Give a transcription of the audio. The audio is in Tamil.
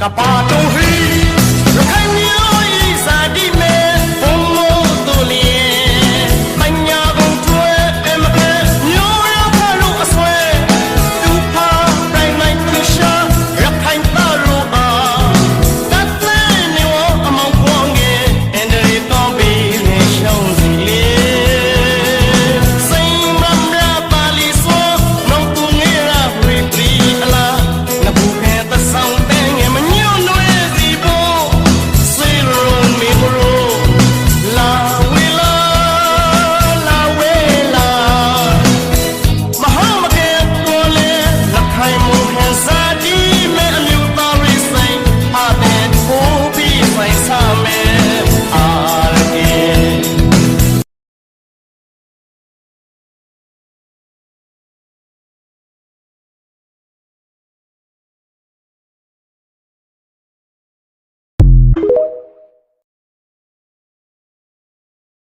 கப்பாட்டும் you.